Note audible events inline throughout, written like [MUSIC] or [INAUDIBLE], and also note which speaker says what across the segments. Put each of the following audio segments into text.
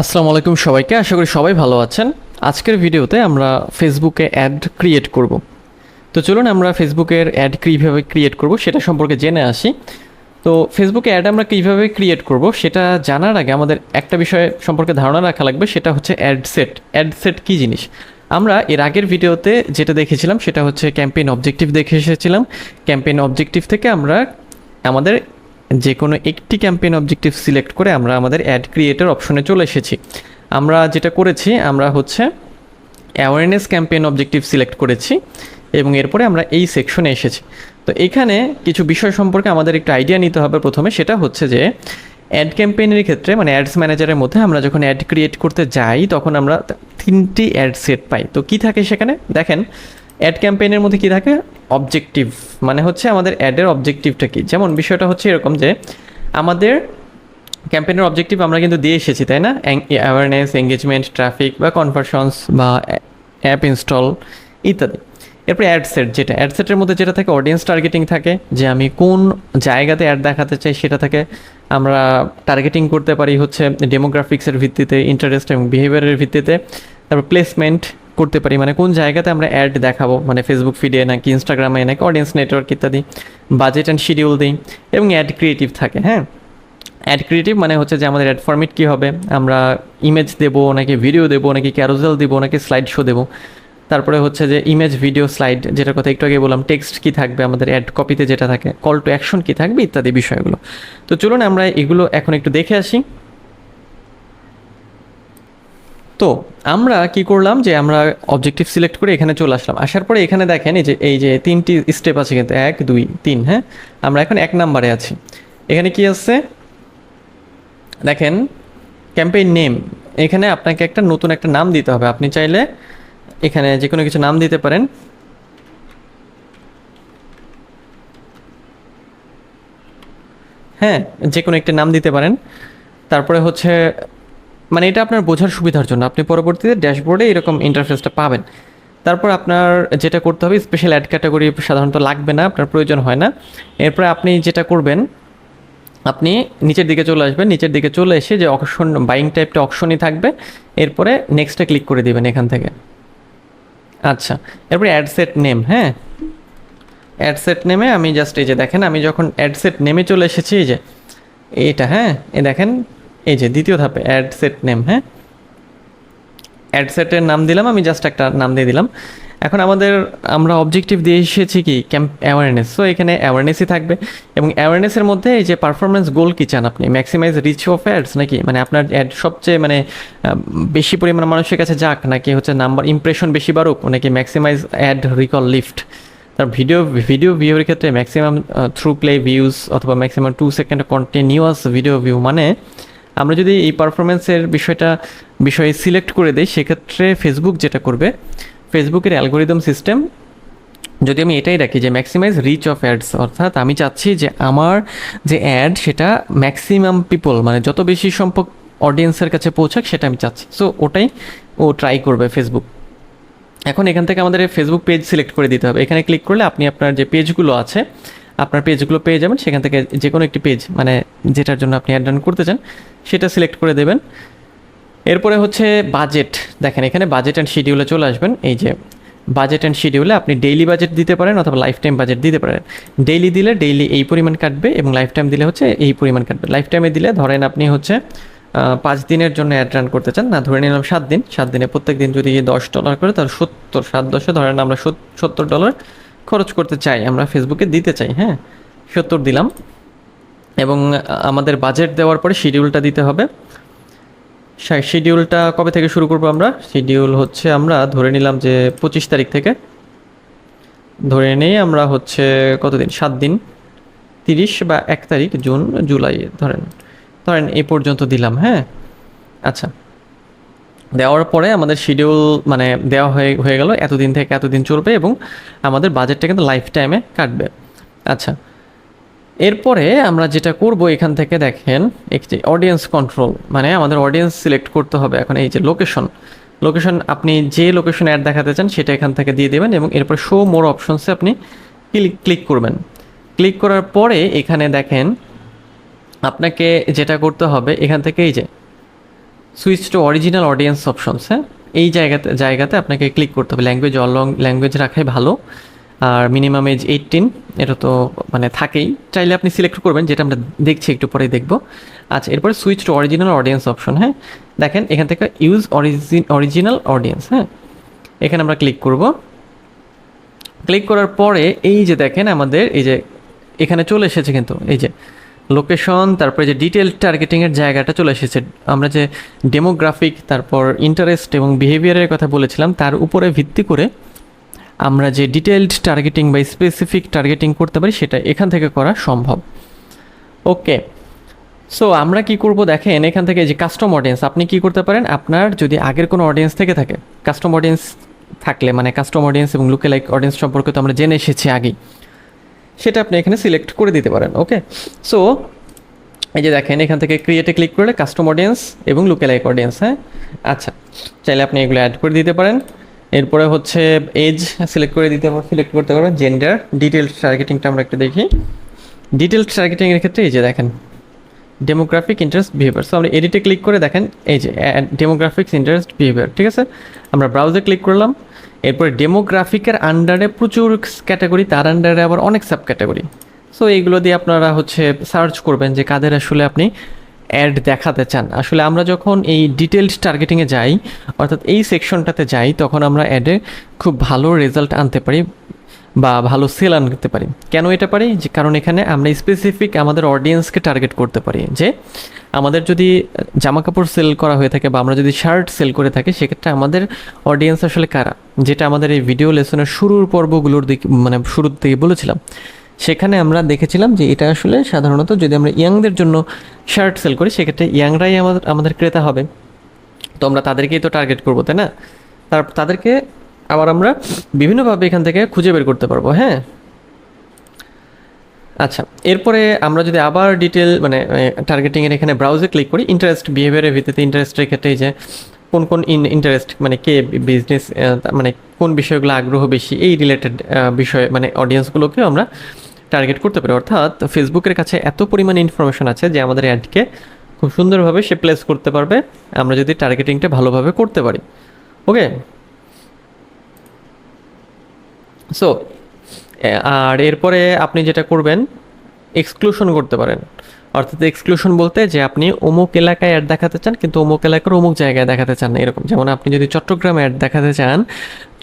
Speaker 1: আসসালামু আলাইকুম সবাইকে, আশা করি সবাই ভালো আছেন। আজকের ভিডিওতে আমরা ফেসবুকে অ্যাড ক্রিয়েট করব। তো চলুন আমরা ফেসবুকের অ্যাড কীভাবে ক্রিয়েট করব সেটা সম্পর্কে জেনে আসি। তো ফেসবুকে অ্যাড আমরা কীভাবে ক্রিয়েট করব সেটা জানার আগে আমাদের একটা বিষয় সম্পর্কে ধারণা রাখা লাগবে, সেটা হচ্ছে অ্যাড সেট অ্যাড সেট কী জিনিস? আমরা এর আগের ভিডিওতে যেটা দেখেছিলাম সেটা হচ্ছে ক্যাম্পেইন অবজেক্টিভ দেখে এসেছিলাম। ক্যাম্পেইন অবজেক্টিভ থেকে আমরা আমাদের যে কোনো একটি ক্যাম্পেইন অবজেক্টিভ সিলেক্ট করে আমরা আমাদের অ্যাড ক্রিয়েটর অপশনে চলে এসেছি। আমরা যেটা করেছি, আমরা হচ্ছে অ্যাওয়ারনেস ক্যাম্পেইন অবজেক্টিভ সিলেক্ট করেছি এবং এরপরে আমরা এই সেকশনে এসেছি। তো এখানে কিছু বিষয় সম্পর্কে আমাদের একটু আইডিয়া নিতে হবে প্রথমে, সেটা হচ্ছে যে অ্যাড ক্যাম্পেইনের ক্ষেত্রে মানে অ্যাডস ম্যানেজারের মধ্যে আমরা যখন অ্যাড ক্রিয়েট করতে যাই, তখন আমরা তিনটি অ্যাড সেট পাই। তো কি থাকে সেখানে? দেখেন অ্যাড ক্যাম্পেইনের মধ্যে কি থাকে? অবজেক্টিভ মানে হচ্ছে আমাদের অ্যাডের অবজেক্টিভটা কি? যেমন বিষয়টা হচ্ছে এরকম যে, আমাদের ক্যাম্পেইনের অবজেক্টিভ আমরা কিন্তু দিয়ে এসেছি, তাই না? অ্যাওয়ারনেস এঙ্গেজমেন্ট ট্রাফিক বা কনভারশনস বা অ্যাপ ইনস্টল ইত্যাদি। এরপরে অ্যাড সেট যেটা অ্যাড সেটের মধ্যে যেটা থাকে অডিয়েন্স টার্গেটিং থাকে, যে আমি কোন জায়গাতে অ্যাড দেখাতে চাই সেটা থেকে আমরা টার্গেটিং করতে পারি হচ্ছে ডেমোগ্রাফিক্সের ভিত্তিতে ইন্টারেস্ট এবং বিহেভিয়ারের ভিত্তিতে। তারপর প্লেসমেন্ট করতে পারি? মানে কোন জায়গাতে আমরা অ্যাড দেখাবো? মানে ফেসবুক ফিডে নাকি ইনস্টাগ্রামে নাকি অডিয়েন্স নেটওয়ার্ক ইত্যাদি? বাজেট অ্যান্ড শিডিউল দিই এবং অ্যাড ক্রিয়েটিভ থাকে হ্যাঁ? অ্যাড ক্রিয়েটিভ মানে হচ্ছে যে আমাদের অ্যাড ফরম্যাট কী হবে? আমরা ইমেজ দেবো, নাকি ভিডিও দেবো, নাকি ক্যারোজেল দেবো, নাকি স্লাইড শো দেবো? তারপরে হচ্ছে যে ইমেজ ভিডিও স্লাইড যেটার কথা একটু আগে বললাম টেক্সট কী থাকবে? আমাদের অ্যাড কপিতে যেটা থাকে কল টু অ্যাকশন কী থাকবে? ইত্যাদি বিষয়গুলো। তো চলুন আমরা এগুলো এখন একটু দেখে আসি। তো আমরা কি করলাম যে আমরা অবজেক্টিভ সিলেক্ট করে এখানে চলে আসলাম। আসার পরে এখানে দেখেন এই যে এই যে তিনটি স্টেপ আছে কিন্তু, এক, দুই, তিন হ্যাঁ? আমরা এখন এক নাম্বারে আছি। এখানে কি আছে? দেখেন ক্যাম্পেইন নেম এখানে আপনাকে একটা নতুন একটা নাম দিতে হবে। আপনি চাইলে এখানে যে কোনো কিছু নাম দিতে পারেন। হ্যাঁ যে কোনো একটা নাম দিতে পারেন। তারপরে হচ্ছে মানে এটা আপনার বোঝার সুবিধার জন্য। আপনি পরবর্তীতে ড্যাশবোর্ডে এরকম ইন্টারফেসটা পাবেন। তারপর আপনার যেটা করতে হবে স্পেশাল অ্যাড ক্যাটাগরি সাধারণত লাগবে না, আপনার প্রয়োজন হয় না। এরপরে আপনি যেটা করবেন, আপনি নিচের দিকে চলে আসবেন। নিচের দিকে চলে এসে যে অকশন বাইং টাইপটা অপশনই থাকবে। এরপরে নেক্সটে ক্লিক করে দিবেন এখান থেকে। আচ্ছা এরপরে অ্যাডসেট নেম হ্যাঁ? অ্যাডসেট নেমে আমি জাস্ট এই যে দেখেন, আমি যখন অ্যাডসেট নেমে চলে এসেছি, এই যে, এটা হ্যাঁ? এ দেখেন এই যে দ্বিতীয় ধাপে অ্যাড সেট নেম হ্যাঁ? অ্যাড সেটের নাম দিলাম, আমি জাস্ট একটা নাম দিয়ে দিলাম। এখন আমাদের, আমরা অবজেক্টিভ দিয়ে এসেছি কি? ক্যাম্প অ্যাওয়ারনেস সো এখানে অ্যাওয়ারনেসই থাকবে। এবং অ্যাওয়ারনেসের মধ্যে এই যে পারফরমেন্স গোল কি চান আপনি? ম্যাক্সিমাইজ রিচ অফ অ্যাডস নাকি? মানে আপনার অ্যাড সবচেয়ে মানে বেশি পরিমাণ মানুষের কাছে যাক, নাকি হচ্ছে নাম্বার ইমপ্রেশন বেশি বাড়ুক, নাকি ম্যাক্সিমাইজ অ্যাড রিকল লিফট তার ভিডিও ভিডিও ভিউর ক্ষেত্রে ম্যাক্সিমাম থ্রু প্লে ভিউজ অথবা maximum two second continuous video view মানে আমরা যদি এই পারফরমেন্সের বিষয়টা, বিষয়ে সিলেক্ট করে দিই, সেক্ষেত্রে ফেসবুক যেটা করবে ফেসবুকের অ্যালগোরিদম সিস্টেম যদি আমি এটাই রাখি যে ম্যাক্সিমাইজ রিচ অফ অ্যাডস অর্থাৎ আমি চাচ্ছি যে আমার যে অ্যাড সেটা ম্যাক্সিমাম পিপল মানে যত বেশি সংখ্যক অডিয়েন্সের কাছে পৌঁছাক, সেটা আমি চাচ্ছি। সো ওটাই ও ট্রাই করবে ফেসবুক এখন এখান থেকে আমাদের ফেসবুক পেজ সিলেক্ট করে দিতে হবে। এখানে ক্লিক করলে আপনি আপনার যে পেজগুলো আছে আপনার পেজগুলো পেয়ে যাবেন। সেখান থেকে যে কোনো একটি পেজ মানে যেটার জন্য আপনি অ্যাড করতে চান, সেটা সিলেক্ট করে দেবেন। এরপরে হচ্ছে বাজেট দেখেন, এখানে বাজেট অ্যান্ড শিডিউলে চলে আসবেন। এই যে বাজেট অ্যান্ড শিডিউলে আপনি ডেইলি বাজেট দিতে পারেন অথবা লাইফ টাইম বাজেট দিতে পারেন। ডেইলি দিলে ডেইলি এই পরিমাণ কাটবে এবং লাইফ টাইম দিলে হচ্ছে এই পরিমাণ কাটবে। লাইফ টাইমে দিলে ধরেন আপনি হচ্ছে পাঁচ দিনের জন্য অ্যাড রান করতে চান। না, ধরে নিলাম সাত দিন। সাত দিনে প্রত্যেক দিন যদি দশ ডলার করে, তাহলে সত্তর, সাত দশে ধরেন আমরা সত্তর ডলার খরচ করতে চাই, আমরা ফেসবুকে দিতে চাই হ্যাঁ? সত্তর দিলাম। এবং আমাদের বাজেট দেওয়ার পরে শিডিউলটা দিতে হবে। শিডিউলটা কবে থেকে শুরু করব আমরা? শিডিউল হচ্ছে আমরা ধরে নিলাম যে পঁচিশ তারিখ থেকে। ধরে নেই আমরা হচ্ছে কতদিন? সাত দিন। তিরিশ বা এক তারিখ, জুন, জুলাই, ধরেন। ধরেন এ পর্যন্ত দিলাম হ্যাঁ? আচ্ছা। দেওয়ার পরে আমাদের শিডিউল মানে দেওয়া হয়ে হয়ে গেল, এতদিন থেকে এতদিন চলবে এবং আমাদের বাজেটটা কিন্তু লাইফ টাইমে কাটবে। আচ্ছা এরপরে আমরা যেটা করব এখান থেকে দেখেন, একটি অডিয়েন্স কন্ট্রোল মানে আমাদের অডিয়েন্স সিলেক্ট করতে হবে এখন এই যে লোকেশন লোকেশন আপনি যে লোকেশন অ্যাড দেখাতে চান সেটা এখান থেকে দিয়ে দেবেন এবং এরপর শো মোর অপশনসে আপনি ক্লিক ক্লিক করবেন। ক্লিক করার পরে এখানে দেখেন, আপনাকে যেটা করতে হবে, এখান থেকে এই যে switch to original audience options হ্যাঁ? এই জায়গাতে জায়গাতে আপনাকে ক্লিক করতে হবে। ল্যাঙ্গুয়েজ অলং ল্যাঙ্গুয়েজ রাখাই ভালো। আর মিনিমাম এজ এইটিন এটা তো মানে থাকেই। চাইলে আপনি সিলেক্ট করবেন, যেটা আমরা দেখছি, একটু পরেই দেখব। আচ্ছা এরপরে switch to original audience option হ্যাঁ? দেখেন, এখান থেকে ইউজ অরিজিন অরিজিনাল অডিয়েন্স হ্যাঁ? এখানে আমরা ক্লিক করব। ক্লিক করার পরে, এই যে দেখেন আমাদের, এই যে এখানে চলে এসেছে কিন্তু, এই যে লোকেশন তারপরে যে ডিটেল টার্গেটিংয়ের জায়গাটা চলে এসেছে। আমরা যে ডেমোগ্রাফিক তারপর ইন্টারেস্ট এবং বিহেভিয়ারের কথা বলেছিলাম, তার উপরে ভিত্তি করে আমরা যে ডিটেলড টার্গেটিং বা স্পেসিফিক টার্গেটিং করতে পারি, সেটা এখান থেকে করা সম্ভব। ওকে সো আমরা কি করব দেখেন, এখান থেকে যে কাস্টম অডিয়েন্স আপনি কি করতে পারেন? আপনার যদি আগের কোনো অডিয়েন্স থেকে থাকে কাস্টম অডিয়েন্স থাকলে মানে কাস্টম অডিয়েন্স এবং লুকে লাইক অডিয়েন্স সম্পর্কে তো আমরা জেনে এসেছি আগেই সেটা আপনি এখানে সিলেক্ট করে দিতে পারেন ওকে সো এই যে দেখেন, এখান থেকে ক্রিয়েটে ক্লিক করলে কাস্টম অডিয়েন্স এবং লুকে লাইক অডিয়েন্স হ্যাঁ? আচ্ছা চাইলে আপনি এগুলো অ্যাড করে দিতে পারেন। এরপরে হচ্ছে এজ সিলেক্ট করে দিতে সিলেক্ট করতে পারবেন জেন্ডার ডিটেলস টার্গেটিংটা আমরা একটু দেখি। ডিটেলস টার্গেটিংয়ের ক্ষেত্রে এই যে দেখেন ডেমোগ্রাফিক ইন্টারেস্ট বিহেভিয়ার সো আমরা এডিটে ক্লিক করে দেখেন, এই যে ডেমোগ্রাফিক্স ইন্টারেস্ট বিহেভিয়ার ঠিক আছে? আমরা ব্রাউজে ক্লিক করলাম এরপরে ডেমোগ্রাফিকের আন্ডারে প্রচুর ক্যাটাগরি তার আন্ডারে আবার অনেক সাব ক্যাটাগরি সো এইগুলো দিয়ে আপনারা হচ্ছে সার্চ করবেন যে কাদের আসলে আপনি অ্যাড দেখাতে চান। আসলে আমরা যখন এই ডিটেলড টার্গেটিংয়ে যাই, অর্থাৎ এই সেকশনটাতে যাই, তখন আমরা অ্যাডে খুব ভালো রেজাল্ট আনতে পারি। বা ভালো সেল আনতে পারি। কেন এটা পারি? যে কারণ এখানে আমরা স্পেসিফিক আমাদের অডিয়েন্সকে টার্গেট করতে পারি। যে আমাদের যদি জামা কাপড় সেল করা হয়ে থাকে বা আমরা যদি শার্ট সেল করে থাকি, সেক্ষেত্রে আমাদের অডিয়েন্স আসলে কারা? যেটা আমাদের এই ভিডিও লেসনের শুরুর পর্বগুলোর দিক মানে শুরুর দিকে বলেছিলাম। সেখানে আমরা দেখেছিলাম যে এটা আসলে সাধারণত যদি আমরা ইয়াংদের জন্য শার্ট সেল করি, সেক্ষেত্রে ইয়াংরাই আমাদের আমাদের ক্রেতা হবে। তো আমরা তাদেরকেই তো টার্গেট করব, তাই না? তার, তাদেরকে আবার আমরা বিভিন্নভাবে এখান থেকে খুঁজে বের করতে পারব হ্যাঁ? আচ্ছা এরপরে আমরা যদি আবার ডিটেল মানে টার্গেটিংয়ের এখানে ব্রাউজে ক্লিক করি ইন্টারেস্ট বিহেভিয়ারের ভিত্তিতে ইন্টারেস্টের ক্ষেত্রে যে কোন কোন ইন ইন্টারেস্ট মানে কে বিজনেস মানে কোন বিষয়গুলো আগ্রহ বেশি, এই রিলেটেড বিষয় মানে অডিয়েন্সগুলোকেও আমরা টার্গেট করতে পারি। অর্থাৎ ফেসবুকের কাছে এত পরিমাণ ইনফরমেশন আছে যে আমাদের অ্যাডকে খুব সুন্দরভাবে সে প্লেস করতে পারবে। আমরা যদি টার্গেটিংটা ভালোভাবে করতে পারি ওকে সো আর এরপরে আপনি যেটা করবেন এক্সক্লুশন করতে পারেন। অর্থাৎ এক্সক্লুশন বলতে যে আপনি অমুক এলাকায় অ্যাড দেখাতে চান, কিন্তু অমুক এলাকার অমুক জায়গায় দেখাতে চান না, এরকম। যেমন আপনি যদি চট্টগ্রামে অ্যাড দেখাতে চান,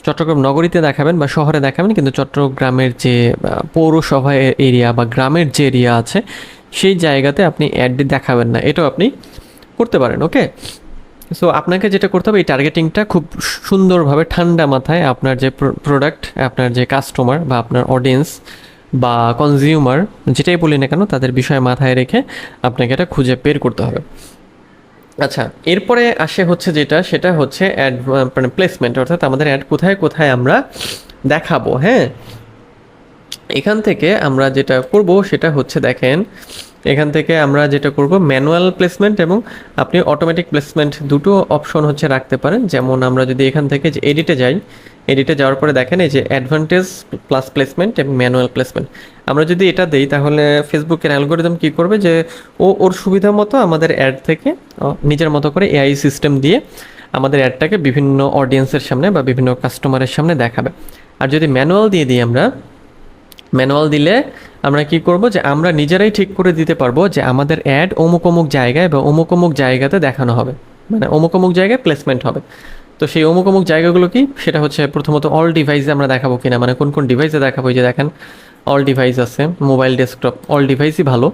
Speaker 1: চট্টগ্রাম নগরীতে দেখাবেন বা শহরে দেখাবেন, কিন্তু চট্টগ্রামের যে পৌরসভা এরিয়া বা গ্রামের যে এরিয়া আছে, সেই জায়গাতে আপনি অ্যাড দেখাবেন না। এটাও আপনি করতে পারেন ওকে সো আপনাকে যেটা করতে হবে, এই টার্গেটিংটা খুব সুন্দরভাবে ঠান্ডা মাথায় আপনার যে প্রোডাক্ট আপনার যে কাস্টমার বা আপনার অডিয়েন্স বা কনজিউমার যেটাই বলি না কেন, তাদের বিষয় মাথায় রেখে আপনাকে এটা খুঁজে বের করতে হবে। আচ্ছা এরপরে আসে হচ্ছে যেটা, সেটা হচ্ছে অ্যাড মানে প্লেসমেন্ট অর্থাৎ আমাদের অ্যাড কোথায় কোথায় আমরা দেখাবো হ্যাঁ? এখান থেকে আমরা যেটা করব, সেটা হচ্ছে দেখেন এখান থেকে আমরা যেটা করব ম্যানুয়াল প্লেসমেন্ট এবং আপনি অটোমেটিক প্লেসমেন্ট দুটো অপশন হচ্ছে রাখতে পারেন। যেমন আমরা যদি এখান থেকে যে এডিটে যাই এডিটে যাওয়ার পরে দেখেন এই যে অ্যাডভান্টেজ প্লাস প্লেসমেন্ট এবং ম্যানুয়াল প্লেসমেন্ট আমরা যদি এটা দিই, তাহলে ফেসবুকের অ্যালগোরিদম কী করবে যে, ও ওর সুবিধা মতো আমাদের অ্যাড থেকে নিজের মতো করে এআই সিস্টেম দিয়ে আমাদের অ্যাডটাকে বিভিন্ন অডিয়েন্সের সামনে বা বিভিন্ন কাস্টমারের সামনে দেখাবে। আর যদি ম্যানুয়াল দিয়ে দিই আমরা ম্যানুয়াল দিলে আমরা কি করব যে আমরা নিজেরাই ঠিক করে দিতে পারব যে আমাদের অ্যাড অমুক অমুক জায়গায় বা অমুক অমুক জায়গাতে দেখানো হবে। মানে অমুক অমুক জায়গায় প্লেসমেন্ট হবে। তো সেই অমুক অমুক জায়গাগুলো কি? সেটা হচ্ছে প্রথমত অল ডিভাইসে আমরা দেখাবো কিনা। মানে কোন কোন ডিভাইসে দেখাবো? যে দেখেন অল ডিভাইস আছে মোবাইল ডেস্কটপ অল ডিভাইসই ভালো।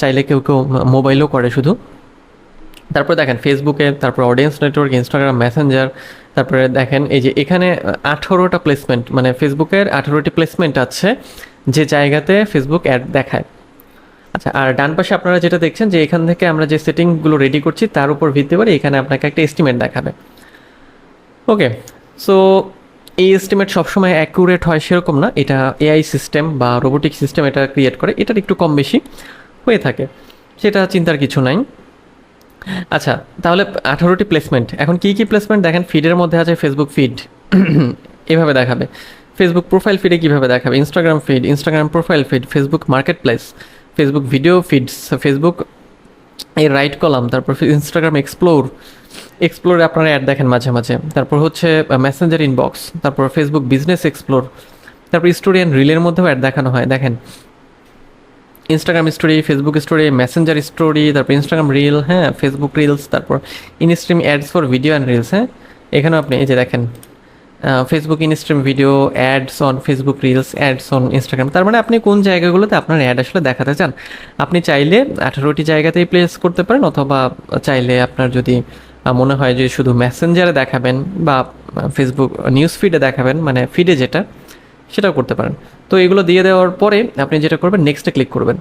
Speaker 1: চাইলে কেউ কেউ মোবাইলও করে শুধু। তারপরে দেখেন ফেসবুকে তারপর অডিয়েন্স নেটওয়ার্ক ইনস্টাগ্রাম মেসেঞ্জার তারপরে দেখেন এই যে এখানে আঠেরোটা প্লেসমেন্ট মানে ফেসবুকের আঠেরোটি প্লেসমেন্ট আছে যে জায়গাতে ফেসবুক অ্যাড দেখায়। আচ্ছা আর ডান পাশে আপনারা যেটা দেখছেন যে এখান থেকে আমরা যে সেটিংগুলো রেডি করছি তার উপর ভিত্তি করে এখানে আপনাকে একটা এস্টিমেট দেখাবে। ওকে সো এই এস্টিমেট সবসময় অ্যাকুরেট হয় সেরকম না। এটা এআই সিস্টেম বা রোবোটিক সিস্টেম এটা ক্রিয়েট করে। এটার একটু কম বেশি হয়ে থাকে। সেটা চিন্তার কিছু নাই। আচ্ছা তাহলে আঠারোটি প্লেসমেন্ট এখন কী কী প্লেসমেন্ট দেখেন? ফিডের মধ্যে আছে ফেসবুক ফিড [CLEARS THROAT] এভাবে দেখাবে। ফেসবুক প্রোফাইল ফিডে কীভাবে দেখাবে? Instagram feed Instagram profile feed Facebook market place Facebook video feeds Facebook এই রাইট কলাম তারপর ইনস্টাগ্রাম এক্সপ্লোর এক্সপ্লোরে আপনারা অ্যাড দেখেন মাঝে মাঝে। তারপর হচ্ছে মেসেঞ্জার ইনবক্স তারপর ফেসবুক বিজনেস এক্সপ্লোর তারপর স্টোরি অ্যান্ড রিলের মধ্যেও অ্যাড দেখানো হয়। দেখেন Instagram story Facebook story messenger story তারপর ইনস্টাগ্রাম রিল হ্যাঁ ফেসবুক রিলস তারপর instream ads for video and reels হ্যাঁ? এখানেও আপনি এই যে দেখেন Facebook instream video ads on Facebook reels ads on Instagram তার মানে আপনি কোন জায়গাগুলোতে আপনার অ্যাড আসলে দেখাতে চান? আপনি চাইলে আঠারোটি জায়গাতেই প্লেস করতে পারেন, অথবা চাইলে আপনার যদি মনে হয় যে শুধু মেসেঞ্জারে দেখাবেন বা ফেসবুক নিউজ ফিডে দেখাবেন মানে ফিডে যেটা, সেটাও করতে পারেন। তো এগুলো দিয়ে দেওয়ার পরে আপনি যেটা করবেন নেক্সটে ক্লিক করবেন।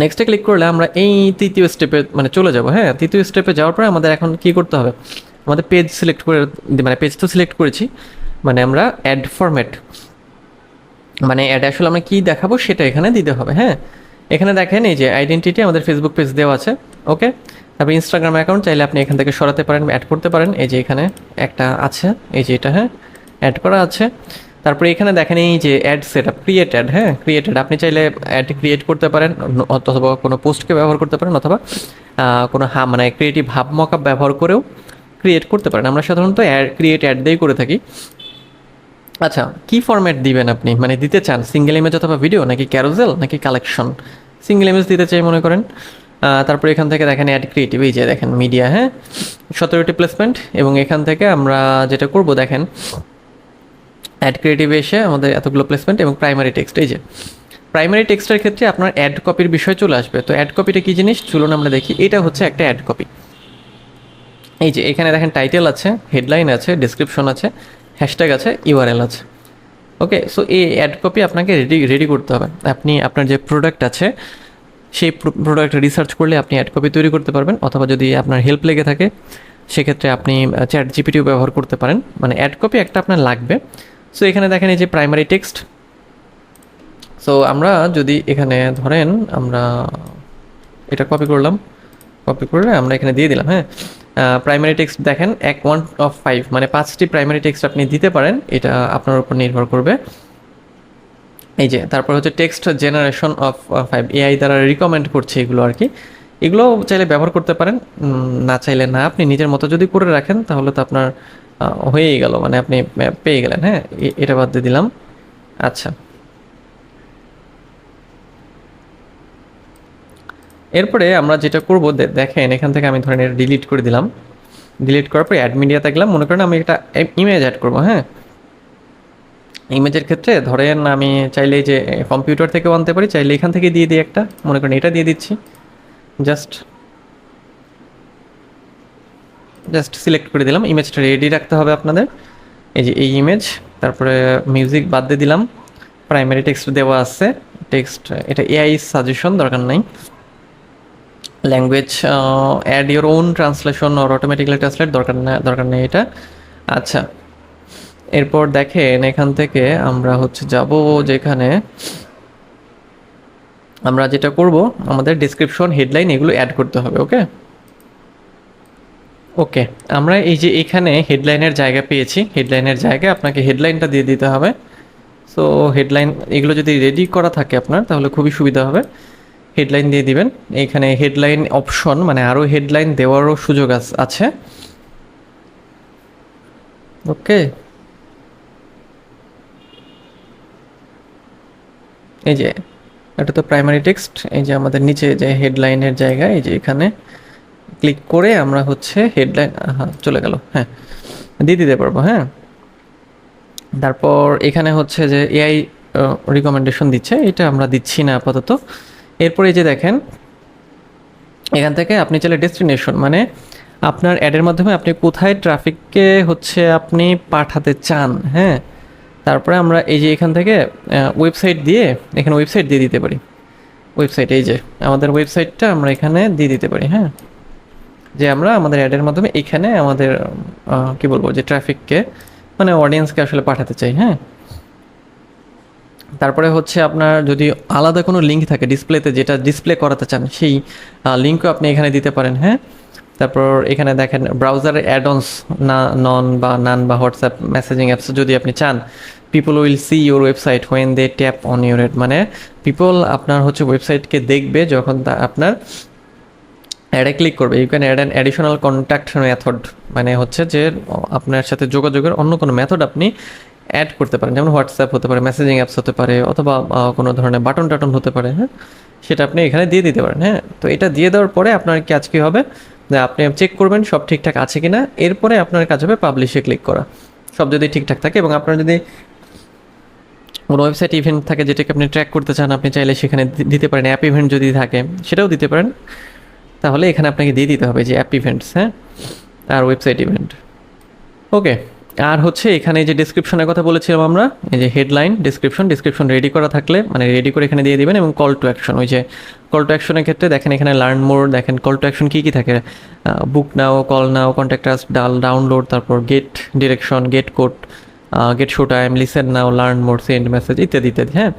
Speaker 1: নেক্সটে ক্লিক করলে আমরা এই তৃতীয় স্টেপে মানে চলে যাব হ্যাঁ? তৃতীয় স্টেপে যাওয়ার পরে আমাদের এখন কি করতে হবে? আমাদের পেজ সিলেক্ট করে মানে পেজ তো সিলেক্ট করেছি মানে আমরা অ্যাড ফরম্যাট মানে অ্যাড আসলে আমরা কী দেখাবো সেটা এখানে দিতে হবে হ্যাঁ? এখানে দেখেন এই যে আইডেন্টিটি আমাদের ফেসবুক পেজ দেওয়া আছে ওকে তারপর ইনস্টাগ্রাম অ্যাকাউন্ট চাইলে আপনি এখান থেকে সরাতে পারেন অ্যাড করতে পারেন। এই যে এখানে একটা আছে, এই যে এটা হ্যাঁ? অ্যাড করা আছে। তারপরে এখানে দেখেন এই যে ad set up create ad হ্যাঁ ক্রিয়েটেড আপনি চাইলে অ্যাড ক্রিয়েট করতে পারেন, অথবা কোনো পোস্টকে ব্যবহার করতে পারেন, অথবা কোনো হা মানে ক্রিয়েটিভ হাব মকআপ ব্যবহার করেও ক্রিয়েট করতে পারেন। আমরা সাধারণত অ্যাড ক্রিয়েট অ্যাড দিয়েই করে থাকি। আচ্ছা কি ফরম্যাট দিবেন আপনি? মানে দিতে চান? সিঙ্গেল ইমেজ অথবা ভিডিও নাকি ক্যারোজেল নাকি কালেকশন সিঙ্গেল ইমেজ দিতে চাই মনে করেন। তারপরে এখান থেকে দেখেন অ্যাড ক্রিয়েটিভ এই যে দেখেন মিডিয়া হ্যাঁ? সতেরোটি প্লেসমেন্ট এবং এখান থেকে আমরা যেটা করব, দেখেন অ্যাড ক্রিয়েটিভ এসে আমাদের এতগুলো প্লেসমেন্ট এবং প্রাইমারি টেক্সট এই যে। প্রাইমারি টেক্সটের ক্ষেত্রে আপনার অ্যাড কপির বিষয় চলে আসবে। তো অ্যাড কপিটা কী জিনিস? চলুন আমরা দেখি। এটা হচ্ছে একটা অ্যাড কপি এই যে, এখানে দেখেন টাইটেল আছে হেডলাইন আছে ডিসক্রিপশন আছে হ্যাশট্যাগ আছে ইউআরএল আছে। ওকে সো এই অ্যাড কপি আপনাকে রেডি রেডি করতে হবে। আপনি, আপনার যে প্রোডাক্ট আছে, সেই প্রোডাক্ট রিসার্চ করলে আপনি অ্যাড কপি তৈরি করতে পারবেন, অথবা যদি আপনার হেল্প লেগে থাকে, সেক্ষেত্রে আপনি চ্যাট জিপিটিও ব্যবহার করতে পারেন। মানে অ্যাড কপি একটা আপনার লাগবে। সো এখানে দেখেন এই যে প্রাইমারি টেক্সট সো আমরা যদি এখানে ধরেন আমরা এটা কপি করলাম। কপি করে আমরা এখানে দিয়ে দিলাম হ্যাঁ? প্রাইমারি টেক্সট দেখেন, এক ওয়ান অফ ফাইভ মানে পাঁচটি প্রাইমারি টেক্সট আপনি দিতে পারেন, এটা আপনার উপর নির্ভর করবে। এই যে, তারপর হচ্ছে text generation of five AI দ্বারা রিকমেন্ড করছে এগুলো আর কি। এগুলো চাইলে ব্যবহার করতে পারেন না চাইলে না, আপনি নিজের মতো যদি করে রাখেন, তাহলে তো আপনার হয়েই গেল মানে আপনি পেয়ে গেলেন হ্যাঁ? এটা বাদ দিয়ে দিলাম। আচ্ছা। এরপরে আমরা যেটা করব দেখেন, এখান থেকে আমি ধরেন এটা ডিলিট করে দিলাম। ডিলিট করার পরে অ্যাড মিডিয়াতে গেলাম, মনে করেন আমি একটা ইমেজ অ্যাড করব হ্যাঁ? ইমেজের ক্ষেত্রে ধরেন আমি চাইলে যে কম্পিউটার থেকেও আনতে পারি, চাইলে এখান থেকে দিয়ে দিই একটা, মনে করেন এটা দিয়ে দিচ্ছি। জাস্ট জাস্ট সিলেক্ট করে দিলাম। ইমেজটা রেডি রাখতে হবে আপনাদের। এই যে এই ইমেজ তারপরে মিউজিক বাদ দিয়ে দিলাম। প্রাইমারি টেক্সট দেওয়া আছে। টেক্সট এটা এআই সাজেশন দরকার নাই। Language add your own translation or automatically translate দরকার না, দরকার নেই এটা। আচ্ছা। এরপর দেখেন, এখান থেকে আমরা হচ্ছে যাব যেখানে আমরা যেটা করব, আমাদের ডিসক্রিপশন হেডলাইন এগুলো অ্যাড করতে হবে ওকে ওকে, আমরা এই যে এখানে হেডলাইনের জায়গা পেয়েছি। হেডলাইনের জায়গায় আপনাকে হেডলাইনটা দিয়ে দিতে হবে। সো হেডলাইন এগুলো যদি রেডি করা থাকে আপনার, তাহলে খুবই সুবিধা হবে। হেডলাইন দিয়ে দিবেন। এখানে হেডলাইন অপশন মানে আরও হেডলাইন দেওয়ারও সুযোগ আছে। ওকে। এই যে, এটা তো প্রাইমারি টেক্সট এই যে আমাদের নিচে যে হেডলাইনের জায়গা, এই যে এখানে। ক্লিক করে আমরা হচ্ছে হেডলাইন হ্যাঁ চলে গেল হ্যাঁ দিয়ে দিতে পারব হ্যাঁ। তারপর এখানে হচ্ছে যে এআই রিকমেন্ডেশন দিচ্ছে, এটা আমরা দিচ্ছি না আপাতত। এরপরে যে দেখেন, এখান থেকে আপনি চাইলে ডেস্টিনেশন মানে আপনার অ্যাডের মাধ্যমে আপনি কোথায় ট্রাফিককে হচ্ছে আপনি পাঠাতে চান হ্যাঁ। তারপরে আমরা এই যে এখান থেকে ওয়েবসাইট দিয়ে, এখানে ওয়েবসাইট দিয়ে দিতে পারি। ওয়েবসাইট এই যে, আমাদের ওয়েবসাইটটা আমরা এখানে দিয়ে দিতে পারি হ্যাঁ। যে আমরা আমাদের অ্যাডের মাধ্যমে এখানে আমাদের কি বলব, যে ট্রাফিককে মানে অডিয়েন্সকে আসলে পাঠাতে চাই হ্যাঁ? তারপরে হচ্ছে আপনার যদি আলাদা কোনো লিঙ্ক থাকে ডিসপ্লেতে যেটা ডিসপ্লে করাতে চান, সেই লিঙ্কও আপনি এখানে দিতে পারেন হ্যাঁ? তারপর এখানে দেখেন ব্রাউজার অ্যাডন্স না নন বা নান বা হোয়াটসঅ্যাপ মেসেজিং অ্যাপস যদি আপনি চান people will see your website when they tap on your মানে পিপল আপনার হচ্ছে ওয়েবসাইটকে দেখবে যখন আপনার অ্যাডে ক্লিক করবে। You can add an additional contact method মানে হচ্ছে যে, আপনার সাথে যোগাযোগের অন্য কোনো মেথড আপনি অ্যাড করতে পারেন। যেমন হোয়াটসঅ্যাপ হতে পারে মেসেজিং অ্যাপস হতে পারে, অথবা কোনো ধরনের বাটন টাটন হতে পারে হ্যাঁ? সেটা আপনি এখানে দিয়ে দিতে পারেন হ্যাঁ? তো এটা দিয়ে দেওয়ার পরে আপনার কাজ কী হবে? যে আপনি চেক করবেন সব ঠিকঠাক আছে কি না এরপরে আপনার কাজ হবে পাবলিশে ক্লিক করা। সব যদি ঠিকঠাক থাকে এবং আপনার যদি কোনো ওয়েবসাইট ইভেন্ট থাকে যেটাকে আপনি ট্র্যাক করতে চান, আপনি চাইলে সেখানে দিতে পারেন। অ্যাপ ইভেন্ট যদি থাকে, সেটাও দিতে পারেন। তাহলে এখানে আপনাকে দিয়ে দিতে হবে যে অ্যাপ ইভেন্টস হ্যাঁ? আর ওয়েবসাইট ইভেন্ট ওকে আর হচ্ছে এখানে যে ডিসক্রিপশনের কথা বলেছিলাম আমরা, এই যে হেডলাইন ডিসক্রিপশন ডিসক্রিপশন রেডি করা থাকলে মানে রেডি করে এখানে দিয়ে দিবেন, এবং কল টু অ্যাকশন ওই যে কল টু অ্যাকশনের ক্ষেত্রে দেখেন এখানে লার্ন মোর দেখেন কল টু অ্যাকশন কী কী থাকে? Book now call now contact us ডাল ডাউনলোড তারপর get direction get code get show time listen now learn more send message ইত্যাদি ইত্যাদি হ্যাঁ?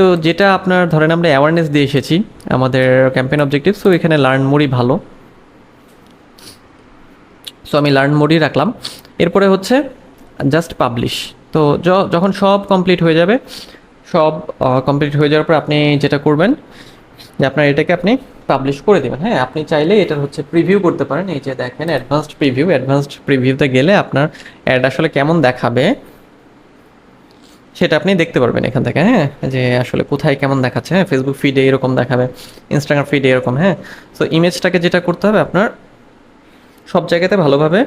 Speaker 1: তো যেটা আপনার, ধরেন আমরা অ্যাওয়ারনেস দিয়ে এসেছি আমাদের ক্যাম্পেইন অবজেক্টিভ সো এখানে লার্ন মোরই ভালো। সো আমি লার্ন মোডই রাখলাম। এরপরে হচ্ছে জাস্ট পাবলিশ তো যখন সব কমপ্লিট হয়ে যাবে, সব কমপ্লিট হয়ে যাওয়ার পর আপনি যেটা করবেন, যে আপনার এটাকে আপনি পাবলিশ করে দেবেন। হ্যাঁ আপনি চাইলে এটার হচ্ছে প্রিভিউ করতে পারেন। এই যে দেখেন অ্যাডভান্সড প্রিভিউ অ্যাডভান্সড প্রিভিউতে গেলে আপনার অ্যাড আসলে কেমন দেখাবে সেটা আপনি দেখতে পারবেন এখান থেকে হ্যাঁ? যে আসলে কোথায় কেমন দেখাচ্ছে হ্যাঁ? ফেসবুক ফিডে এরকম দেখাবে ইনস্টাগ্রাম ফিডে এরকম হ্যাঁ? সো ইমেজটাকে যেটা করতে হবে আপনার, সব জায়গাতে ভালোভাবে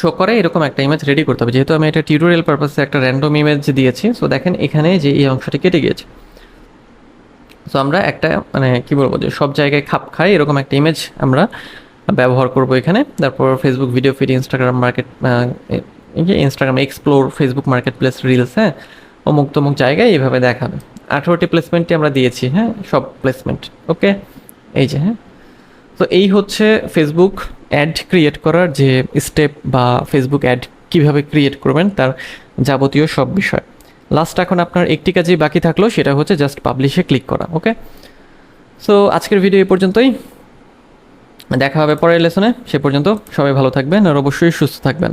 Speaker 1: শো করে, এরকম একটা ইমেজ রেডি করতে হবে। যেহেতু আমি এটা টিউটোরিয়াল পারপাসে একটা র্যান্ডম ইমেজ দিয়েছি সো দেখেন এখানে যে এই অংশটি কেটে গিয়েছে। সো আমরা একটা মানে কি বলব, যে সব জায়গায় খাপ খায় এরকম একটা ইমেজ আমরা ব্যবহার করব এখানে। তারপর Facebook video feed Instagram market Instagram explore Facebook market place reels হ্যাঁ অমুক তমুক জায়গায় এইভাবে দেখাবে। আঠেরোটি প্লেসমেন্টই আমরা দিয়েছি হ্যাঁ সব প্লেসমেন্ট ওকে? এই যে হ্যাঁ। তো এই হচ্ছে ফেসবুক অ্যাড ক্রিয়েট করার যে স্টেপ বা ফেসবুক অ্যাড কীভাবে ক্রিয়েট করবেন তার যাবতীয় সব বিষয়। লাস্ট এখন আপনার একটি কাজেই বাকি থাকল, সেটা হচ্ছে জাস্ট পাবলিশে ক্লিক করা, ওকে? সো আজকের ভিডিও এই পর্যন্তই। দেখা হবে পরের লেসনে সে পর্যন্ত সবাই ভালো থাকবেন আর অবশ্যই সুস্থ থাকবেন।